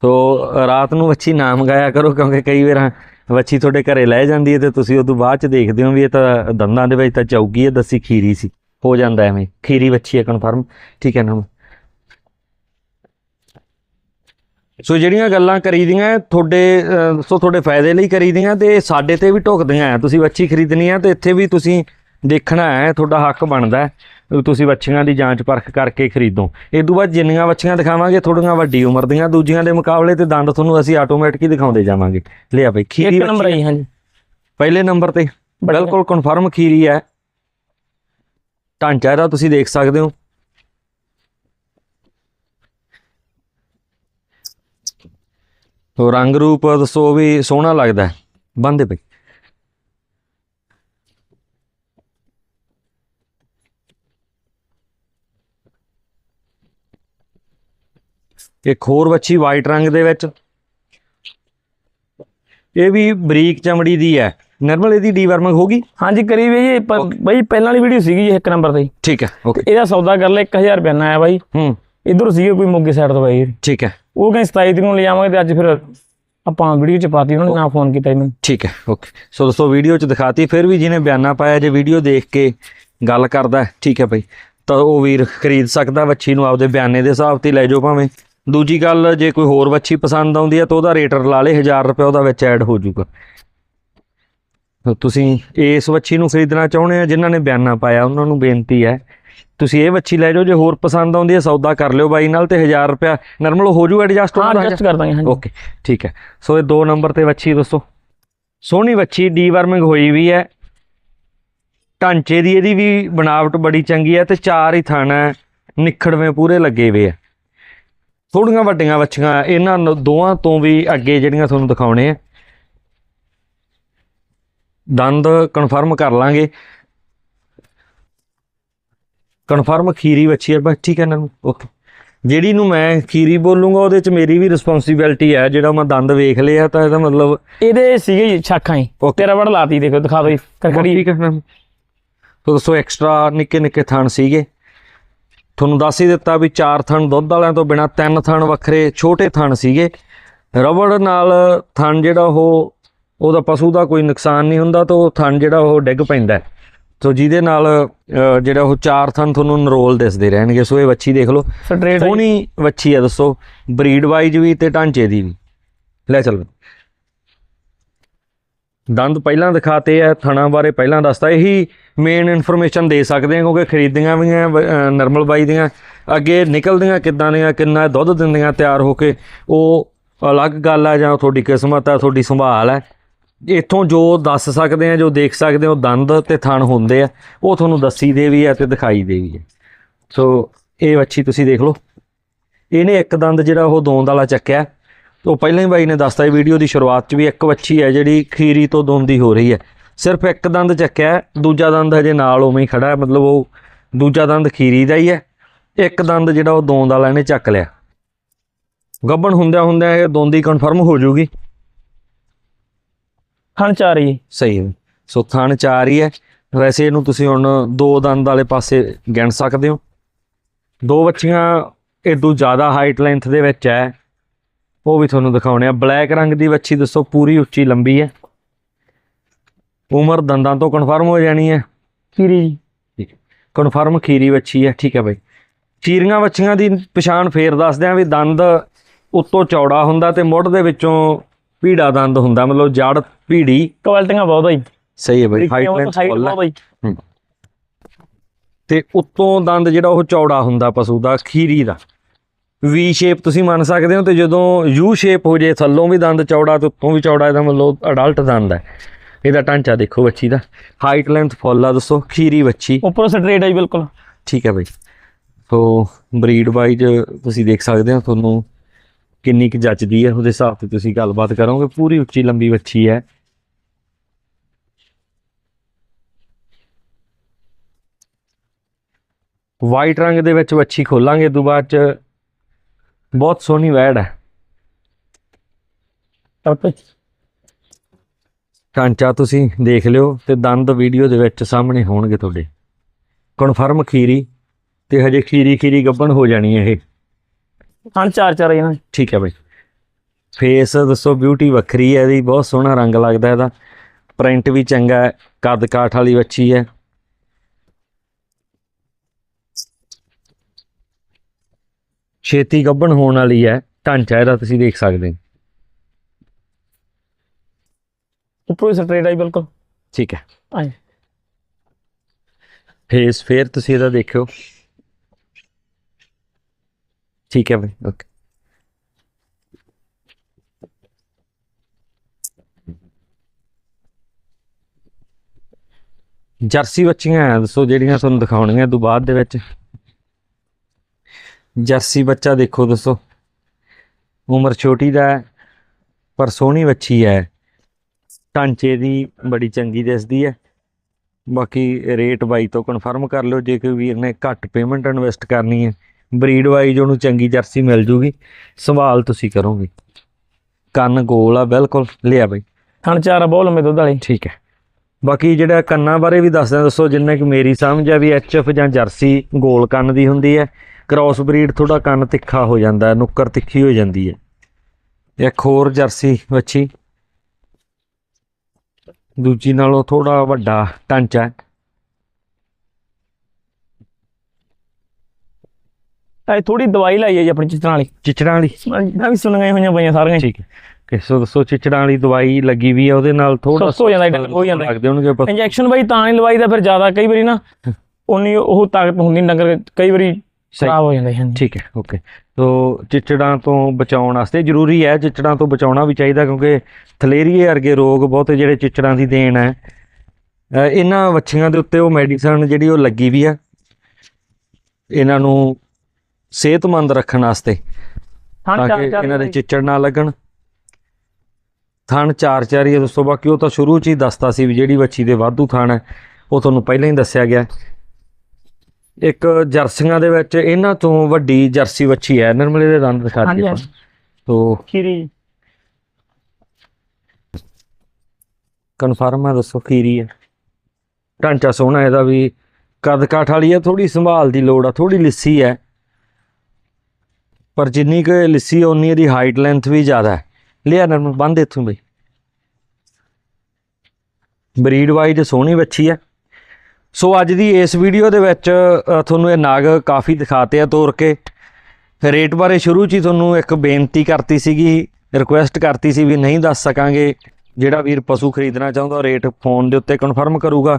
ਤੋ ਰਾਤ ਨੂੰ ਵੱਛੀ ਨਾ ਮੰਗਾਇਆ ਕਰੋ ਕਿਉਂਕਿ ਕਈ ਵਾਰ ਵੱਛੀ ਤੁਹਾਡੇ ਘਰੇ ਲੈ ਜਾਂਦੀ ਹੈ ਤੇ ਤੁਸੀਂ ਉਦੋਂ ਬਾਅਦ ਚ ਦੇਖਦੇ ਹੋ ਵੀ ਇਹ ਤਾਂ ਦੰਦਾਂ ਦੇ ਵਿੱਚ ਤਾਂ ਚੌਗੀ ਹੈ ਦੱਸੀ ਖੀਰੀ ਸੀ। ਹੋ ਜਾਂਦਾ ਐਵੇਂ ਖੀਰੀ ਵੱਛੀ ਹੈ ਕਨਫਰਮ ਠੀਕ ਹੈ ਨਾ। ਸੋ ਜਿਹੜੀਆਂ ਗੱਲਾਂ ਕਰੀਦੀਆਂ ਤੁਹਾਡੇ ਸੋ ਤੁਹਾਡੇ ਫਾਇਦੇ ਲਈ ਕਰੀਦੀਆਂ ਤੇ ਸਾਡੇ ਤੇ ਵੀ ਢੁਕਦੀਆਂ ਆ ਤੁਸੀਂ ਵੱਛੀ ਖਰੀਦਣੀ ਆ ਤੇ ਇੱਥੇ ਵੀ ਤੁਸੀਂ ਦੇਖਣਾ ਹੈ ਤੁਹਾਡਾ ਹੱਕ ਬਣਦਾ ਤੁਸੀਂ ਵੱਛੀਆਂ ਦੀ ਜਾਂਚ ਪਰਖ ਕਰਕੇ ਖਰੀਦੋ। ਇਸ ਤੋਂ ਬਾਅਦ ਜਿੰਨੀਆਂ ਵੱਛੀਆਂ ਦਿਖਾਵਾਂਗੇ ਥੋੜੀਆਂ ਵੱਡੀ ਉਮਰ ਦੀਆਂ ਦੂਜੀਆਂ ਦੇ ਮੁਕਾਬਲੇ ਤੇ ਦੰਦ ਤੁਹਾਨੂੰ ਅਸੀਂ ਆਟੋਮੈਟਿਕ ਹੀ ਦਿਖਾਉਂਦੇ ਜਾਵਾਂਗੇ। ਲਿਆ ਬਈ ਖੀਰੀ ਇੱਕ ਨੰਬਰ ਵੱਛੀ ਆਈ ਹਾਂਜੀ। ਪਹਿਲੇ ਨੰਬਰ ਤੇ ਬਿਲਕੁਲ ਕਨਫਰਮ ਖੀਰੀ ਹੈ ਢਾਂਚਾ ਇਹਦਾ ਤੁਸੀਂ ਦੇਖ ਸਕਦੇ ਹੋ। ਤੋ ਰੰਗ ਰੂਪ ਦੱਸੋ ਵੀ ਸੋਹਣਾ ਲੱਗਦਾ ਹੈ। ਬੰਦੇ ਪਈ ਇੱਕ ਹੋਰ ਵੱਛੀ ਵਾਈਟ ਰੰਗ ਦੇ ਵਿੱਚ। ਇਹ ਵੀ ਬਰੀਕ ਚਮੜੀ ਦੀ ਹੈ। ਨਰਮਲ ਇਹਦੀ ਡੀਵਰਮਿੰਗ ਹੋਗੀ ਹਾਂਜੀ ਕਰੀ ਵੀ ਜੀ ਬਾਈ ਪਹਿਲਾਂ ਵਾਲੀ ਵੀਡੀਓ ਸੀਗੀ ਜੀ ਇੱਕ ਨੰਬਰ ਤੇ। ਠੀਕ ਹੈ ਓਕੇ ਇਹਦਾ ਸੌਦਾ ਕਰ ਲਿਆ 1000 ਰੁਪਏ ਨਾ ਆਇਆ ਬਾਈ। ਹੂੰ। ਇਧਰ ਸੀਗੇ ਕੋਈ ਮੋਗੇ ਸਾਈਡ ਤੋਂ ਬਾਈ ਠੀਕ ਹੈ। ਉਹ ਕਹਿੰਦੇ 27 ਤਰੀਕ ਨੂੰ ਲੈ ਆਵਾਂਗੇ ਤੇ ਅੱਜ ਫਿਰ ਆਪਾਂ ਵੀਡੀਓ ਚ ਪਾਤੀ ਉਹਨਾਂ ਨੇ ਨਾ ਫੋਨ ਕੀਤਾ ਇਹਨੂੰ। ਠੀਕ ਹੈ ਓਕੇ ਸੋ ਦੋਸਤੋ ਵੀਡੀਓ ਚ ਦਿਖਾਤੀ ਫਿਰ ਵੀ ਜਿਹਨੇ ਬਿਆਨਾ ਪਾਇਆ ਜੇ ਵੀਡੀਓ ਦੇਖ ਕੇ ਗੱਲ ਕਰਦਾ ਠੀਕ ਹੈ ਭਾਈ ਤਾਂ ਉਹ ਵੀਰ ਖਰੀਦ ਸਕਦਾ ਵੱਛੀ ਨੂੰ ਆਪਦੇ ਬਿਆਨੇ ਦੇ ਹਿਸਾਬ ਤੇ ਲੈ ਜਾਓ ਭਾਵੇਂ। ਦੂਜੀ ਗੱਲ ਜੇ ਕੋਈ ਹੋਰ ਵੱਛੀ ਪਸੰਦ ਆਉਂਦੀ ਹੈ ਤਾਂ ਉਹਦਾ ਰੇਟ ਲਾ ਲੇ 1000 ਰੁਪਏ ਉਹਦਾ ਵਿੱਚ ਐਡ ਹੋ ਜਾਊਗਾ। ਤੁਸੀਂ ਇਸ ਵੱਛੀ ਨੂੰ ਖਰੀਦਣਾ ਚਾਹੁੰਦੇ ਆ ਜਿਨ੍ਹਾਂ ਨੇ ਬਿਆਨਾ ਪਾਇਆ ਉਹਨਾਂ ਨੂੰ ਬੇਨਤੀ ਹੈ। ਤੁਸੀਂ ਇਹ ਵੱਛੀ ਲੈ ਜਾਓ ਜੇ ਹੋਰ ਪਸੰਦ ਆਉਂਦੀ ਹੈ ਸੌਦਾ ਕਰ ਲਿਓ ਬਾਈ ਨਾਲ ਤੇ 1000 ਰੁਪਏ ਨਰਮਲ ਹੋ ਜੂ ਐਡਜਸਟ ਹਾਂ ਐਡਜਸਟ ਕਰ ਦਾਂਗੇ ਹਾਂਜੀ। ਓਕੇ ਠੀਕ ਹੈ। ਸੋ ਇਹ ਦੋ ਨੰਬਰ ਤੇ ਵੱਛੀ ਦੋਸਤੋ ਸੋਹਣੀ ਵੱਛੀ ਡੀਵਰਮਿੰਗ ਹੋਈ ਵੀ ਹੈ। ਢਾਂਚੇ ਦੀ ਇਹਦੀ ਵੀ ਬਣਾਵਟ ਬੜੀ ਚੰਗੀ ਹੈ ਤੇ ਚਾਰ ਹੀ ਥਣ ਹੈ ਨਿਖੜਵੇਂ ਪੂਰੇ ਲੱਗੇ ਹੋਏ ਆ। ਥੋੜੀਆਂ ਵੱਡੀਆਂ ਵੱਛੀਆਂ ਇਹਨਾਂ ਨੂੰ ਦੋਵਾਂ ਤੋਂ ਵੀ ਅੱਗੇ ਜਿਹੜੀਆਂ ਤੁਹਾਨੂੰ ਦਿਖਾਉਣੇ ਆ। ਦੰਦ ਕਨਫਰਮ ਕਰ ਲਾਂਗੇ। ਕਨਫਰਮ ਖੀਰੀ ਵੱਛੀ ਹੈ ਬਸ ਠੀਕ ਹੈ ਇਹਨਾਂ ਨੂੰ ਓਕੇ ਜਿਹੜੀ ਨੂੰ ਮੈਂ ਖੀਰੀ ਬੋਲੂੰਗਾ ਉਹਦੇ ਚ ਮੇਰੀ ਵੀ ਰਿਸਪੌਂਸਿਬਿਲਟੀ ਹੈ ਜਿਹੜਾ ਮੈਂ ਦੰਦ ਵੇਖ ਲਿਆ ਤਾਂ ਇਹਦਾ ਮਤਲਬ ਇਹਦੇ ਸੀਗੇ ਛਾਖਾਂ ਹੀ. ਤੇਰਾ ਵੜ ਲਾਤੀ ਦੇਖੋ ਦਿਖਾ ਦੋ ਕਰਕੜੀ ਠੀਕ ਹੈ ਮੈਮ। ਸੋ ਦੋਸਤੋ ਐਕਸਟਰਾ ਨਿੱਕੇ ਨਿੱਕੇ ਥਣ ਸੀਗੇ। ਤੁਹਾਨੂੰ ਦੱਸ ਹੀ ਦਿੱਤਾ ਵੀ ਚਾਰ ਥਣ ਦੁੱਧ ਵਾਲਿਆਂ ਤੋਂ ਬਿਨਾ ਤਿੰਨ ਥਣ ਵੱਖਰੇ ਛੋਟੇ ਥਣ ਸੀਗੇ। ਰਬੜ ਨਾਲ ਥਣ ਜਿਹੜਾ ਉਹ ਉਹਦਾ ਪਸ਼ੂ ਦਾ ਕੋਈ ਨੁਕਸਾਨ ਨਹੀਂ ਹੁੰਦਾ ਤਾਂ ਉਹ ਥਣ ਜਿਹੜਾ ਉਹ ਡਿੱਗ ਪੈਂਦਾ। ਸੋ ਜਿਹਦੇ ਨਾਲ ਜਿਹੜਾ ਉਹ ਚਾਰ ਥਣ ਤੁਹਾਨੂੰ ਨਰੋਲ ਦਿਸਦੇ ਰਹਿਣਗੇ। ਸੋ ਇਹ ਵੱਛੀ ਦੇਖ ਲਓ। ਸੋਹਣੀ ਵੱਛੀ ਆ ਦੱਸੋ। ਬਰੀਡ ਵਾਈਜ਼ ਵੀ ਤੇ ਢਾਂਚੇ ਦੀ ਵੀ। ਲੈ ਚੱਲ। ਦੰਦ ਪਹਿਲਾਂ ਦਿਖਾਤੇ ਆ ਥਣਾ ਬਾਰੇ ਪਹਿਲਾਂ ਦੱਸਤਾ। ਇਹੀ ਮੇਨ ਇਨਫੋਰਮੇਸ਼ਨ ਦੇ ਸਕਦੇ ਆ ਕਿਉਂਕਿ ਖਰੀਦੀਆਂ ਵੀ ਆ ਨਰਮਲ ਬਾਈ ਦੀਆਂ। ਅੱਗੇ ਨਿਕਲਦੀਆਂ ਕਿੱਦਾਂ ਦੀਆਂ ਕਿੰਨਾ ਦੁੱਧ ਦਿੰਦੀਆਂ ਤਿਆਰ ਹੋ ਕੇ ਉਹ ਅਲੱਗ ਗੱਲ ਆ ਜਾਂ ਤੁਹਾਡੀ ਕਿਸਮਤ ਆ ਤੁਹਾਡੀ ਸੰਭਾਲ ਹੈ ਇੱਥੋਂ ਜੋ ਦੱਸ ਸਕਦੇ ਆ, ਜੋ ਦੇਖ ਸਕਦੇ ਹੋ ਦੰਦ ਤੇ ਥਣ ਹੁੰਦੇ ਆ, ਉਹ ਤੁਹਾਨੂੰ ਦੱਸੀ ਦੇ ਵੀ ਆ ਤੇ ਦਿਖਾਈ ਦੇ ਵੀ ਆ। ਸੋ ਇਹ ਵੱਛੀ ਤੁਸੀਂ ਦੇਖ ਲਓ। ਇਹਨੇ ਇੱਕ ਦੰਦ ਜਿਹੜਾ ਉਹ ਦੋਂਦ ਵਾਲਾ ਚੱਕਿਆ। ਤੇ ਉਹ ਪਹਿਲਾਂ ਹੀ ਬਾਈ ਨੇ ਦੱਸਤਾ, ਇਹ ਵੀਡੀਓ ਦੀ ਸ਼ੁਰੂਆਤ 'ਚ ਵੀ ਇੱਕ ਵੱਛੀ ਹੈ ਜਿਹੜੀ ਖੀਰੀ ਤੋਂ ਦੋਂਦੀ ਹੋ ਰਹੀ ਹੈ ਸਿਰਫ ਇੱਕ ਦੰਦ ਚੱਕਿਆ, ਦੂਜਾ ਦੰਦ ਹਜੇ ਨਾਲ ਉਵੇਂ ਹੀ ਖੜਾ ਹੈ ਮਤਲਬ ਉਹ ਦੂਜਾ ਦੰਦ ਖੀਰੀ ਦਾ ਹੀ ਹੈ ਇੱਕ ਦੰਦ ਜਿਹੜਾ ਉਹ ਦੋਂਦ ਵਾਲਾ ਇਹਨੇ ਚੱਕ ਲਿਆ। ਗੱਬਣ ਹੁੰਦਿਆਂ ਹੁੰਦਿਆਂ ਇਹ ਦੋਂਦੀ ਕਨਫਰਮ ਹੋ ਜਾਊਗੀ ਹਣ ਚਾਰ ਜੀ ਸਹੀ ਹੈ। ਸੋ ਥਣ ਚਾਰ ਹੀ ਹੈ। ਵੈਸੇ ਇਹਨੂੰ ਤੁਸੀਂ ਹੁਣ ਦੋ ਦੰਦ ਵਾਲੇ ਪਾਸੇ ਗਿਣ ਸਕਦੇ ਹੋ। ਦੋ ਬੱਚੀਆਂ ਇਦੋਂ ਜ਼ਿਆਦਾ ਹਾਈਟ ਲੈਂਥ ਦੇ ਵਿੱਚ ਹੈ। ਉਹ ਵੀ ਤੁਹਾਨੂੰ ਦਿਖਾਉਣੇ ਆ। ਬਲੈਕ ਰੰਗ ਦੀ ਵੱਛੀ ਦੱਸੋ ਪੂਰੀ ਉੱਚੀ ਲੰਬੀ ਹੈ। ਉਮਰ ਦੰਦਾਂ ਤੋਂ ਕਨਫਰਮ ਹੋ ਜਾਣੀ ਹੈ। ਖੀਰੀ ਜੀ। ਠੀਕ ਹੈ। ਕਨਫਰਮ ਖੀਰੀ ਵੱਛੀ ਹੈ। ਠੀਕ ਹੈ ਬਾਈ। ਖੀਰੀਆਂ ਵੱਛੀਆਂ ਦੀ ਪਛਾਣ ਫੇਰ ਦੱਸਦੇ ਆ ਵੀ ਦੰਦ ਉੱਤੋਂ ਚੌੜਾ ਹੁੰਦਾ ਤੇ ਮੁੱਢ ਦੇ ਵਿੱਚੋਂ ਭੀੜਾ ਦੰਦ ਹੁੰਦਾ ਮਤਲਬ ਜੜ ਭੀੜੀ ਕੁਆਲਟੀਆਂ ਬਹੁਤ ਆ ਜੀ। ਸਹੀ ਹੈ ਬਾਈ ਹਾਈਟ ਲੈਂਥ ਫੁੱਲ ਹੈ। ਤੇ ਉੱਤੋਂ ਦੰਦ ਜਿਹੜਾ ਉਹ ਚੌੜਾ ਹੁੰਦਾ ਪਸ਼ੂ ਦਾ ਖੀਰੀ ਦਾ। ਵੀ ਸ਼ੇਪ ਤੁਸੀਂ ਮੰਨ ਸਕਦੇ ਹੋ ਤੇ ਜਦੋਂ ਯੂ ਸ਼ੇਪ ਹੋ ਜੇ ਥੱਲੋਂ ਵੀ ਦੰਦ ਚੌੜਾ ਤੇ ਉੱਤੋਂ ਵੀ ਚੌੜਾ ਇਹਦਾ ਮਤਲਬ ਅਡਲਟ ਦੰਦ ਹੈ। ਇਹਦਾ ਢਾਂਚਾ ਦੇਖੋ ਬੱਚੀ ਦਾ। ਹਾਈਟ ਲੈਂਥ ਫੁੱਲ ਆ ਦੱਸੋ ਖੀਰੀ ਬੱਚੀ ਉੱਪਰੋਂ ਸਟ੍ਰੇਟ ਜੀ ਬਿਲਕੁਲ। ਠੀਕ ਹੈ ਬਾਈ। ਸੋ ਬਰੀਡ ਵਾਈਜ਼ ਤੁਸੀਂ ਦੇਖ ਸਕਦੇ ਹੋ ਤੁਹਾਨੂੰ ਕਿੰਨੀ ਕੁ ਜੱਚਦੀ ਹੈ ਉਹਦੇ ਹਿਸਾਬ ਤੇ ਤੁਸੀਂ ਗੱਲਬਾਤ ਕਰੋਗੇ ਪੂਰੀ ਉੱਚੀ ਲੰਬੀ ਬੱਚੀ ਹੈ। ਵਾਈਟ ਰੰਗ ਦੇ ਵਿੱਚ ਵੱਛੀ ਖੋਲਾਂਗੇ ਤੋਂ ਬਾਅਦ ਚ ਬਹੁਤ ਸੋਹਣੀ ਵੈੜ ਹੈ। ਓਕੇ ਢਾਂਚਾ ਤੁਸੀਂ ਦੇਖ ਲਿਓ ਤੇ ਦੰਦ ਵੀਡੀਓ ਦੇ ਵਿੱਚ ਸਾਹਮਣੇ ਹੋਣਗੇ ਤੁਹਾਡੇ। ਕਨਫਰਮ ਖੀਰੀ ਤੇ ਹਜੇ ਖੀਰੀ ਖੀਰੀ ਗੱਬਣ ਹੋ ਜਾਣੀ ਹੈ ਇਹ। ਹਣ ਚਾਰ ਚਾਰ ਆ ਜੀ ਨਾ। ਠੀਕ ਹੈ ਬਾਈ। ਫੇਸ ਦੱਸੋ ਬਿਊਟੀ ਵੱਖਰੀ ਹੈ ਇਹਦੀ ਬਹੁਤ ਸੋਹਣਾ ਰੰਗ ਲੱਗਦਾ ਇਹਦਾ। ਪ੍ਰਿੰਟ ਵੀ ਚੰਗਾ ਹੈ ਕੱਦ ਕਾਠ ਵਾਲੀ ਵੱਛੀ ਹੈ। ਛੇਤੀ ਗੱਭਣ ਹੋਣ ਵਾਲੀ ਹੈ ਢਾਂਚਾ ਇਹਦਾ ਤੁਸੀਂ ਦੇਖ ਸਕਦੇ ਹੋ। ਉੱਪਰੋਂ ਸਟ੍ਰੇਟ ਆ ਜੀ ਬਿਲਕੁਲ। ਠੀਕ ਹੈ। ਆਏ। ਫੇਸ ਫੇਰ ਤੁਸੀਂ ਇਹਦਾ ਦੇਖਿਓ। ਠੀਕ ਹੈ ਬਾਈ ਓਕੇ ਜਰਸੀ ਬੱਚੀਆਂ ਆ ਦੱਸੋ ਜਿਹੜੀਆਂ ਤੁਹਾਨੂੰ ਦਿਖਾਉਣੀਆਂ ਤੋਂ ਬਾਅਦ ਦੇ ਵਿੱਚ। ਜਰਸੀ ਬੱਚਾ ਦੇਖੋ ਦੱਸੋ। ਉਮਰ ਛੋਟੀ ਦਾ ਹੈ, ਪਰ ਸੋਹਣੀ ਬੱਚੀ ਹੈ। ਢਾਂਚੇ ਦੀ ਬੜੀ ਚੰਗੀ ਦਿਸਦੀ ਹੈ। ਬਾਕੀ ਰੇਟ ਬਾਈ ਤੋਂ ਕਨਫਰਮ ਕਰ ਲਿਓ ਜੇ ਕੋਈ ਵੀਰ ਨੇ ਘੱਟ ਪੇਮੈਂਟ ਇਨਵੈਸਟ ਕਰਨੀ ਹੈ। ਬਰੀਡ ਵਾਈਜ਼ ਉਹਨੂੰ ਚੰਗੀ ਜਰਸੀ ਮਿਲ ਜੂਗੀ। ਸੰਭਾਲ ਤੁਸੀਂ ਕਰੋਗੇ। ਕੰਨ ਗੋਲ ਆ ਬਿਲਕੁਲ। ਲਿਆ ਬਈ। ਥਣ ਚਾਰ ਬਹੁਤ ਲੰਮੇ ਦੁੱਧ ਵਾਲੇ। ਠੀਕ ਹੈ। ਬਾਕੀ ਜਿਹੜਾ ਕੰਨਾਂ ਬਾਰੇ ਵੀ ਦੱਸਦਾ ਦੱਸੋ ਜਿੰਨਾ ਕਿ ਮੇਰੀ ਸਮਝ ਆ ਵੀ ਐਚਐਫ ਜਾਂ ਜਰਸੀ ਗੋਲ ਕੰਨ ਦੀ ਹੁੰਦੀ ਹੈ। ਕ੍ਰਾਸ ਬਰੀਡ ਥੋੜਾ ਕੰਨ ਤਿੱਖਾ ਹੋ ਜਾਂਦਾ ਹੈ ਨੁੱਕਰ ਤਿੱਖੀ ਹੋ ਜਾਂਦੀ ਹੈ। ਇੱਕ ਹੋਰ ਜਰਸੀ ਵੱਛੀ। ਦੂਜੀ ਨਾਲੋਂ ਥੋੜਾ ਵੱਡਾ ਢਾਂਚਾ ਹੈ ਇਹ ਥੋੜੀ ਦਵਾਈ ਲਾਈ ਹੈ ਜੀ ਆਪਣੀ ਚਿੱਤਰਾਂ ਵਾਲੀ। ਚਿਚੜਾਂ ਵਾਲੀ? ਮੈਂ ਵੀ ਸੁਣੀਆਂ ਹੋਈਆਂ ਪਈਆਂ ਸਾਰੀਆਂ। ਠੀਕ ਹੈ। ਕਿ ਸੋ ਦੱਸੋ ਚਿਚੜਾਂ ਵਾਲੀ ਦਵਾਈ ਲੱਗੀ ਵੀ ਹੈ ਉਹਦੇ ਨਾਲ ਥੋੜਾ ਹੋ ਜਾਂਦਾ, ਹੋ ਜਾਂਦਾ। ਲੱਗਦੇ ਹੋਣਗੇ ਪਰ ਇੰਜੈਕਸ਼ਨ ਬਾਈ ਤਾਂ ਨਹੀਂ ਲਵਾਈਦਾ ਫਿਰ ਜ਼ਿਆਦਾ ਕਈ ਵਾਰੀ ਨਾ ਉਨੀ ਉਹ ਤਾਕਤ ਹੁੰਦੀ ਡੰਗਰ ਕਈ ਵਾਰੀ ਖਰਾਬ ਹੋ ਜਾਂਦੇ ਹਨ ਠੀਕ ਹੈ ਓਕੇ। ਸੋ ਚਿਚੜਾਂ ਤੋਂ ਬਚਾਉਣ ਵਾਸਤੇ ਜ਼ਰੂਰੀ ਹੈ ਚਿਚੜਾਂ ਤੋਂ ਬਚਾਉਣਾ ਵੀ ਚਾਹੀਦਾ ਕਿਉਂਕਿ ਥਲੇਰੀਏ ਵਰਗੇ ਰੋਗ ਬਹੁਤੇ ਜਿਹੜੇ ਚਿਚੜਾਂ ਦੀ ਦੇਣ ਹੈ। ਇਹਨਾਂ ਵੱਛੀਆਂ ਦੇ ਉੱਤੇ ਉਹ ਮੈਡੀਸਨ ਜਿਹੜੀ ਉਹ ਲੱਗੀ ਵੀ ਆ। ਇਹਨਾਂ ਨੂੰ ਸਿਹਤਮੰਦ ਰੱਖਣ ਵਾਸਤੇ ਤਾਂ ਕਿ ਇਹਨਾਂ ਦੇ ਚਿਚੜ ਨਾ ਲੱਗਣ। ਥਣ ਚਾਰ ਚਾਰ ਹੀ ਦੋਸਤੋ ਬਾਕੀ ਉਹ ਤਾਂ ਸ਼ੁਰੂ ਚ ਹੀ ਦੱਸਤਾ ਸੀ ਵੀ ਜਿਹੜੀ ਵੱਛੀ ਦੇ ਵਾਧੂ ਥਣ ਹੈ ਉਹ ਤੁਹਾਨੂੰ ਪਹਿਲਾਂ ਹੀ ਦੱਸਿਆ ਗਿਆ। ਇੱਕ ਜਰਸੀਆਂ ਦੇ ਵਿੱਚ ਇਹਨਾਂ ਤੋਂ ਵੱਡੀ ਜਰਸੀ ਵੱਛੀ ਹੈ ਨਰਮਲੇ ਦੇ ਦੰਦ ਦਿਖਾ ਦਿੱਤੇ ਹਾਂਜੀ। ਤੋ ਖੀਰੀ। ਕਨਫਰਮ ਹੈ ਦੱਸੋ ਖੀਰੀ ਹੈ। ਢਾਂਚਾ ਸੋਹਣਾ ਇਹਦਾ ਵੀ। ਕਦ ਕਾਠ ਵਾਲੀ ਹੈ ਥੋੜੀ ਸੰਭਾਲ ਦੀ ਲੋੜ ਆ ਥੋੜੀ ਲਿੱਸੀ ਹੈ। ਪਰ ਜਿੰਨੀ ਕੁ ਇਹ ਲਿੱਸੀ ਉਨੀ ਇਹਦੀ ਹਾਈਟ ਲੈਂਥ ਵੀ ਜ਼ਿਆਦਾ ਹੈ। ਲਿਆ ਨਰਮ ਬੰਦ ਇੱਥੋਂ ਬਈ। ਬਰੀਡ ਵਾਈਜ਼ ਸੋਹਣੀ ਵੱਛੀ ਹੈ ਸੋ ਅੱਜ ਦੀ ਇਸ ਵੀਡੀਓ ਦੇ ਵਿੱਚ ਤੁਹਾਨੂੰ ਇਹ ਨਾਗ ਕਾਫੀ ਦਿਖਾਤੇ ਆ ਤੋਰ ਕੇ। ਰੇਟ ਬਾਰੇ ਸ਼ੁਰੂ 'ਚ ਹੀ ਤੁਹਾਨੂੰ ਇੱਕ ਬੇਨਤੀ ਕਰਤੀ ਸੀਗੀ ਰਿਕੁਐਸਟ ਕਰਤੀ ਸੀ ਵੀ ਨਹੀਂ ਦੱਸ ਸਕਾਂਗੇ। ਜਿਹੜਾ ਵੀਰ ਪਸ਼ੂ ਖਰੀਦਣਾ ਚਾਹੁੰਦਾ ਰੇਟ ਫੋਨ ਦੇ ਉੱਤੇ ਕਨਫਰਮ ਕਰੂਗਾ।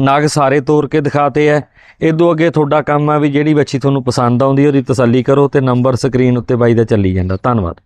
ਨਾਗ ਸਾਰੇ ਤੋਰ ਕੇ ਦਿਖਾਤੇ ਐ। ਇਦੋਂ ਅੱਗੇ ਤੁਹਾਡਾ ਕੰਮ ਆ ਵੀ ਜਿਹੜੀ ਬੱਚੀ ਤੁਹਾਨੂੰ ਪਸੰਦ ਆਉਂਦੀ ਉਹਦੀ ਤਸੱਲੀ ਕਰੋ ਤੇ ਨੰਬਰ ਸਕਰੀਨ ਉੱਤੇ ਬਾਈ ਦਾ ਚੱਲੀ ਜਾਂਦਾ। ਧੰਨਵਾਦ।